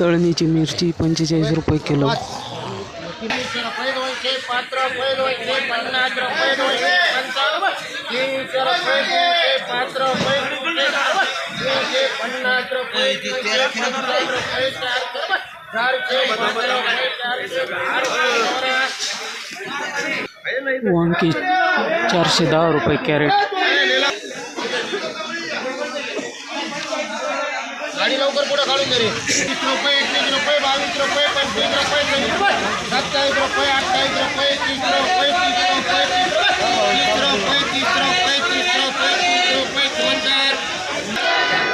तळणीची मिरची पंचेचाळीस रुपये किलो. वांगी चारशे दहा रुपये कॅरेट. गाडी लवकर पुढे काढून दे रे तीस रुपये एकवीस रुपये बावीस रुपये पंचवीस रुपये सत्तावीस रुपये अठ्ठावीस रुपये तीस रुपये तीस रुपये तीस रुपये तीस रुपये तीस रुपये तीस रुपये दोनचार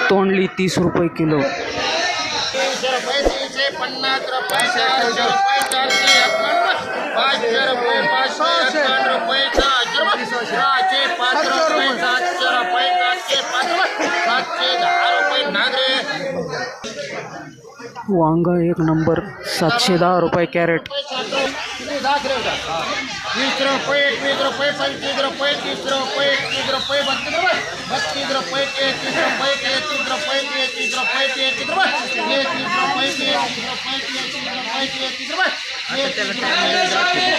तोंडली तीस रुपये किलो तीनशे रुपये तीनशे पन्नास रुपये चारशे रुपये वांगा एक नंबर सातशे दहा रुपये कॅरेट वीस रुपये एकवीस रुपये पंचवीस रुपये तीस रुपये एकतीस रुपये बत्तीस रुपये बत्तीस रुपये तेहतीस रुपये तेहतीस रुपये तेहतीस रुपये तेहतीस रुपये तेहतीस रुपये तेहतीस रुपये तेहतीस रुपये तेहतीस रुपये चौतीस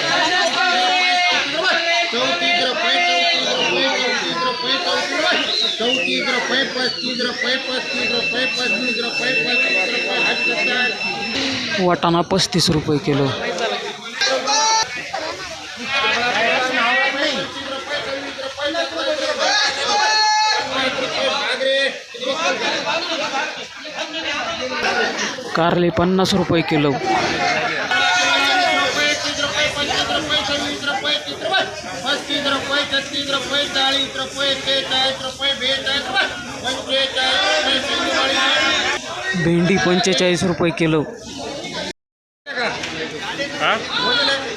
रुपये चौतीस रुपये वटाना पस्तीस रुपये किलो कारले पन्नास रुपये किलो छत्तीस रुपये चाळीस रुपये शेहेचाळीस रुपये पंचेचाळीस भेंडी पंचेचाळीस रुपये किलो.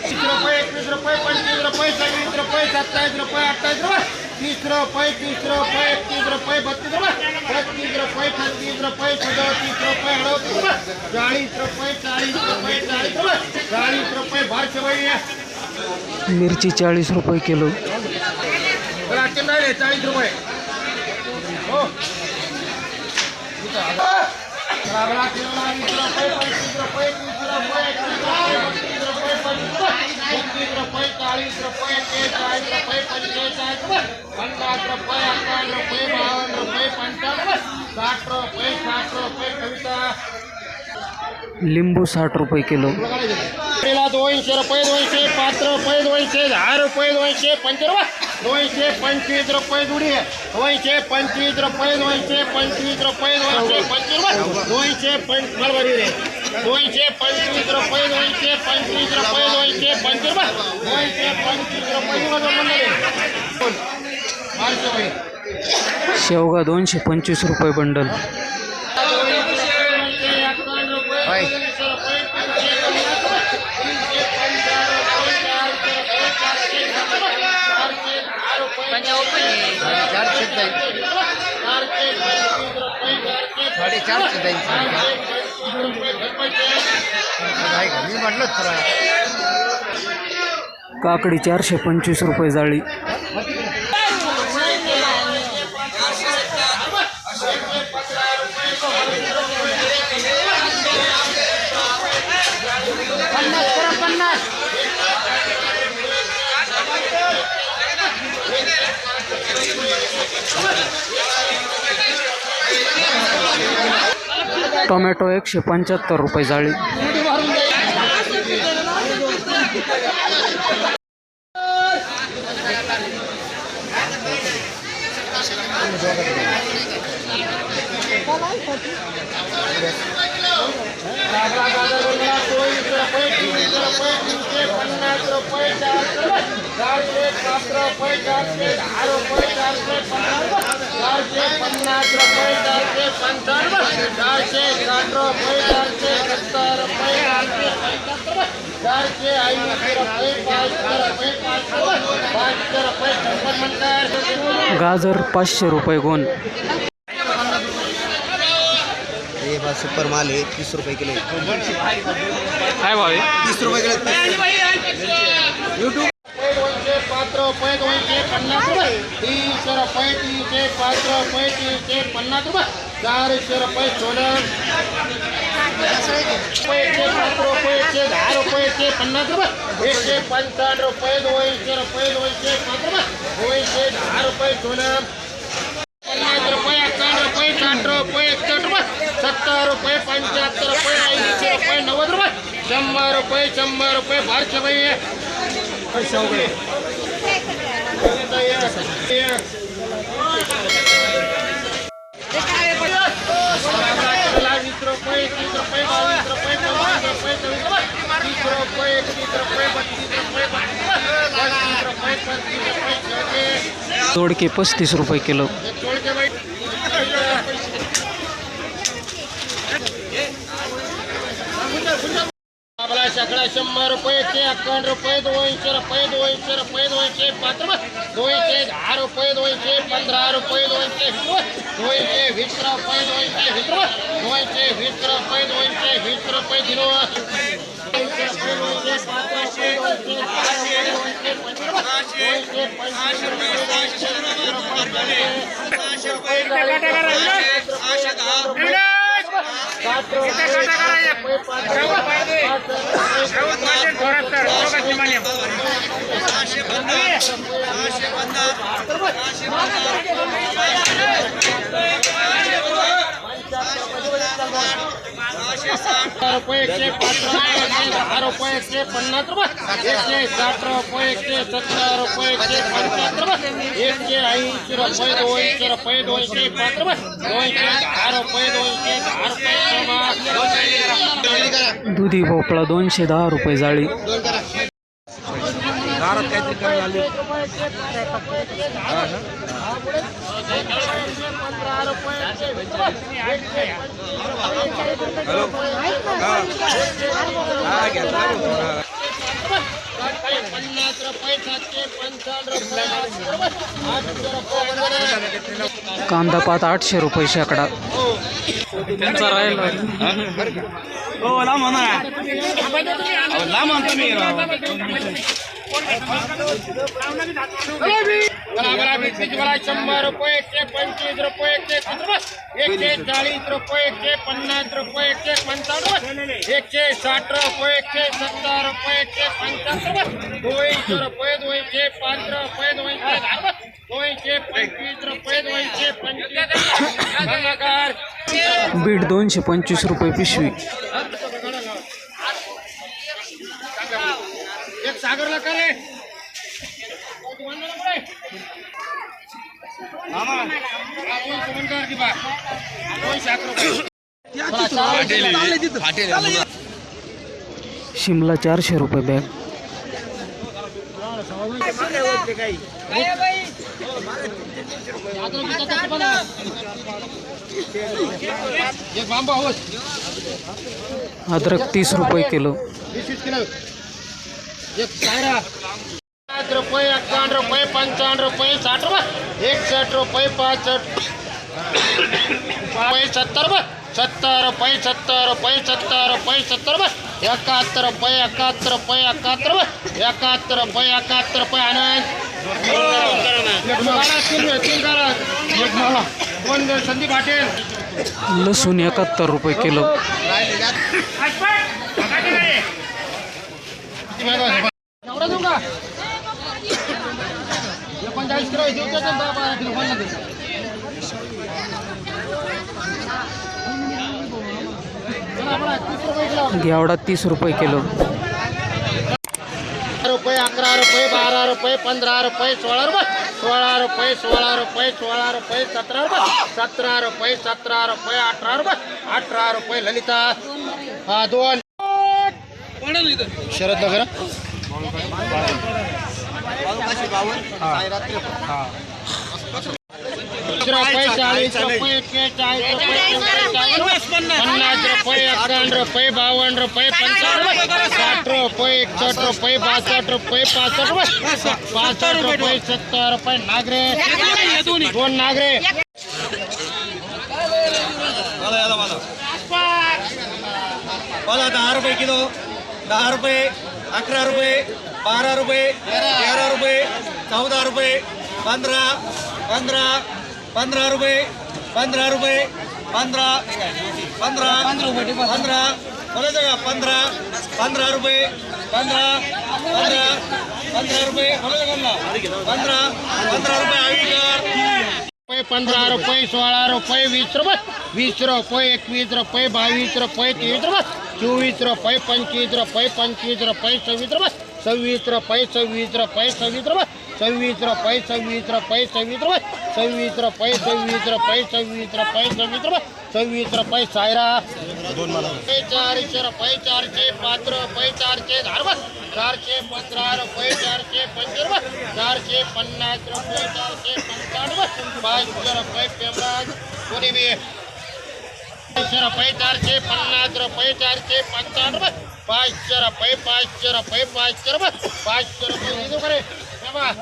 तीस रुपये एकवीस रुपये पंचवीस रुपये सव्वीस रुपये सत्तावीस रुपये अठ्ठावीस रुपये तीस रुपये तीस रुपये एकतीस रुपये बत्तीस रुपये पस्तीस रुपये छत्तीस रुपये सदोतीस रुपये अडतीस रुपये चाळीस रुपये चाळीस रुपये चाळीस रुपये चाळीस रुपये बारशे मिरची चाळीस रुपये किलो. बरं आजचे नाही चाळीस रुपये हो बरा, बरा, किलोला वीस रुपये पंचवीस रुपये तीस रुपये एकतीस रुपये बत्तीस रुपये पंचवीस रुपये एकतीस रुपये चाळीस रुपये बेचाळीस रुपये पंचेचाळीस रुपये पन्नास रुपये अठ्ठावन्न रुपये बावन्न रुपये पंचावन्न रुपये साठ रुपये साठ रुपये कविता लिंबू साठ रुपये किलो पेला दोनशे रुपये दोनशे पाच रुपये दोनशे दहा रुपये दोनशे पंच रुपये रुपये रुपये शेवगा दोनशे पंचवीस रुपये बंडल। मी म्हटलं तुला काकडी चारशे पंचवीस रुपये जाळी. टोमॅटो एकशे पंच्याहत्तर रुपये जाळी गाजर पाचशे रुपये गोन हे बा सुपर माल आहे तीस रुपये किलो काय भाव तीस रुपये किलो यूट्यूब पाच रुपये दोनशे पन्नास रुपये. तीनशे रुपये तीनशे पाच रुपये तीनशे पन्नास रुपये. चारशे रुपये सोनं रुपये पाच रुपये एकशे दहा रुपये एकशे पन्नास रुपये एकशे पंचावन्न रुपये दोनशे रुपये दोनशे पाच रुपये दोनशे दहा रुपये सोनं पन्नास रुपये अठ्ठावन्न रुपये साठ रुपये एकसष्ट रुपये सत्तर रुपये पंच्याहत्तर रुपये ऐंशी रुपये नव्वद रुपये शंभर रुपये शंभर रुपये बारशे રૂપિયા એકત્રીસ રૂપિયા બત્રીસ રૂપિયા દોડ કે પસ્તીસ રૂપિયા કિલો સગડા શંભર રૂપિયા છે અખંડ રૂપિયા દોઈશે રૂપિયા દોઈશે રૂપિયા દોઈશે પાત્ર દોઈશે આ રૂપિયા દોઈશે પંદર રૂપિયા દોઈશે દોઈશે વીસ રૂપિયા દોઈશે વીસ રૂપિયા દોઈશે વીસ રૂપિયા દોઈશે વીસ રૂપિયા કિલો ಆಶೆ ಬಂದ ಆಶೆ ಬಂದ रुपये एकशे पाच रुपये एकशे दहा रुपये एकशे पन्नास रुपये एकशे साठ रुपये एकशे सत्तर रुपये एकशे पंचाहत्तर रुपये दोनशे रुपये दोनशे पाच रुपये दोनशे दुधी भोपळा दोनशे दहा रुपये जाळी. दारात काहीतरी करायला आले पन्नास कांदा पात आठशे रुपये शेकडा. त्यांचा राहिला हो लांब म्हणा लांब म्हणतो मी बरा मिरचीची बरा शंभर रुपये एकशे पंचवीस रुपये एकशे एकशे चाळीस रुपये एकशे पन्नास रुपये एकशे पंचावन्न एकशे साठ रुपये एकशे सत्तर रुपये एकशे दोनशे रुपये दोनशे पाच रुपये दोनशे दहा दोनशे पंचवीस रुपये पिशवी एक सागरला करे शिमला चारशे रुपये बॅग अद्रक तीस रुपये किलो. एक पाच रुपये अठ्ठावन्न रुपये पंचावन्न रुपये साठ रुपये एकसष्ट रुपये पासष्ट रुपये सत्तर रुपये सत्तर रुपये सत्तर रुपये सत्तर रुपये सत्तर रुपये एकाहत्तर रुपये एकाहत्तर रुपये एकाहत्तर रुपये एकाहत्तर रुपये एकाहत्तर रुपये आनंद एक एक संदीप पाटील लसूण एकाहत्तर रुपये किलो। घेवडा तीस रुपये किलो. रुपये अकरा रुपये बारा रुपये पंधरा रुपये सोळा रुपये. सोळा रुपये सोळा रुपये सोळा रुपये सतरा रुपये. सतरा रुपये सतरा रुपये अठरा रुपये. अठरा रुपये ललिता. हा दोन. शरद नगर दा। किलो रुपये अकरा रुपये बारह रुपये तेरह रुपये चौदह रुपये पंद्रह पंद्रह पंद्रह रुपये पंद्रह रुपये पंद्रह पंद्रह पंद्रह, बोले जगह पंद्रह पंद्रह रुपये पंद्रह पंद्रह पंद्रह रुपये बोले जगह पंद्रह पंद्रह रुपये આવી पंद्रह रुपये सोलह रुपये वीस रुपये वीस रुपये एकवीस रुपये बावीस रुपये तीस रुपये चौवीस रुपये पंचवीस रुपये पंचवीस रुपये सवीस रुपये सव्वीस रुपये सव्वीस रुपये सव्वीस रुपये सव्वीस रुपये सव्वीस रुपये सव्वीस रुपये सव्वीस रुपये सव्वीस रुपये सव्वीस रुपये सव्वीस रुपये सव्वीस रुपये सायरा चारशे रुपये चारशे पाच रुपये चारशे दहा रुपये चारशे पंधरा रुपये चारशे पंचवीस रुपये चारशे पन्नास रुपये चारशे पंचावन्न रुपये पाचशे रुपये पेमराज कोणी बी पाचशे रुपये चारशे पन्नास रुपये चारशे पंचावन्न रुपये पाचशे रुपये पाचशे रुपये पाचशे रुपये पाचशे रुपये. लिहितो का रे बाबा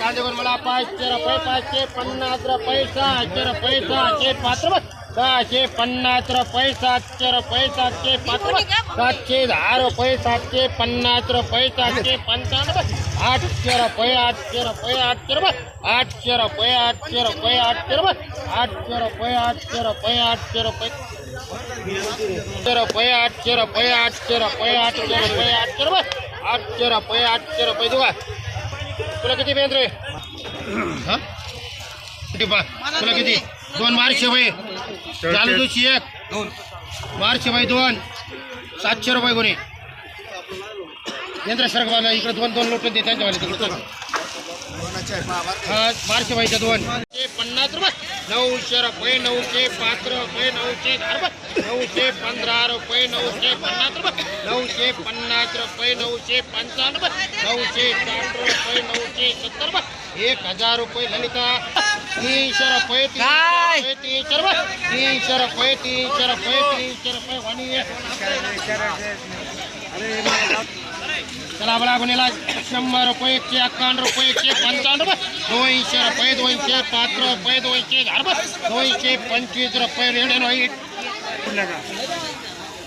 कांदे पण मला? पाचशे रुपये, पाचशे पन्नास रुपये, सहाशे रुपये, सहाशे पाच रुपये. सहाशे पन्नास रुपये, सातशे रुपये, सातशे पाच सातशे दहा रुपये, सातशे पन्नास रुपये, सातशे पंचावन्न रुपये, आठशे रुपये आठशे रुपये. आठशे रुपये आठशे रुपये आठशे रुपये. आठशे रुपये आठशे रुपये आठशे रुपये. ચરા પયા આઠ ચરા પયા આઠ ચરા પયા આઠ ચરા પયા આઠ ચરા બસ આઠ ચરા પયા આઠ ચરા પૈ દેવા પેલા કીધી બેન રે હા પેલા કીધી दोन मारशे भाई चालू दोनशे एक दोन मारशे भाई दोन सातशे रुपये कोणी यंत्र सरकवाला इकडे दोन दोन लोटून देतात त्यांच्यावाले तिकडे हा मारशे भाईच्या दोन ते पन्नास रुपये नऊशे रुपये नऊशे पाच रुपये नऊशे दहा रुपये नऊशे पंधरा रुपये नऊशे पन्नास रुपये नऊशे पन्नास रुपये नऊशे पंचावन्न रुपये नऊशे साठ रुपये नऊशे सत्तर रुपये एक हजार रुपये ललिता तीनशे रुपये तीनशे तीनशे रुपये तीनशे रुपये तीनशे रुपये तीनशे रुपये वाणी चला बळा शंभर रुपये एकशे अक्कावन्न रुपये एकशे पंचावन्न रुपये. दोनशे रुपये दोनशे पाच रुपये दोनशे दहा रुपये दोनशे पंचवीस रुपये रेड अँड व्हाईट.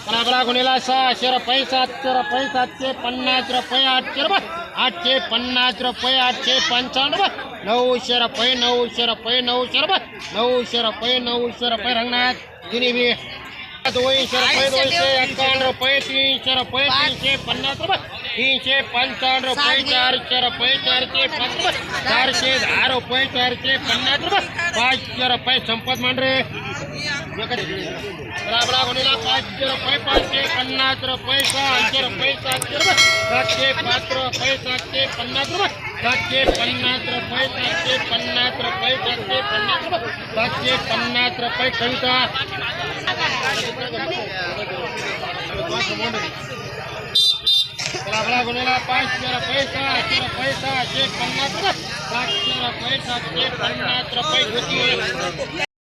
चला बळा गुन्हेला सहाशे रुपये सातशे रुपये सातशे पन्नास रुपये आठशे रुपये आठशे पन्नास रुपये आठशे पंचावन्न रुपये नऊशे रुपये नऊशे रुपये नऊशे रुपये नऊशे रुपये नऊशे रुपये रंगनाथ तिन्ही बी. दोनशे रुपये दोनशे रुपये तीनशे रुपये तीनशे पन्नास रुपये तीनशे पंचावन्न रुपये चारशे रुपये चारशे पाच। चारशे दहा रुपये चारशे पन्नास रुपये पाचशे रुपये संपत मांडरे राबडा गुन्हेला पाचशे रुपये पाचशे पन्नास रुपये सहाशे रुपये सातशे रुपये सातशे पाच रुपये सातशे पन्नास रुपये सातशे पन्नास रुपये सातशे पन्नास रुपये सातशे पन्नास रुपये सातशे पन्नास रुपये कविता। લાભડા ગુનેલા પાંચ ચોરા પૈસા ચોરા પૈસા ચેક પન્નાત્ર પાંચ ચોરા પૈસા ચેક પન્નાત્ર પૈ ગોતી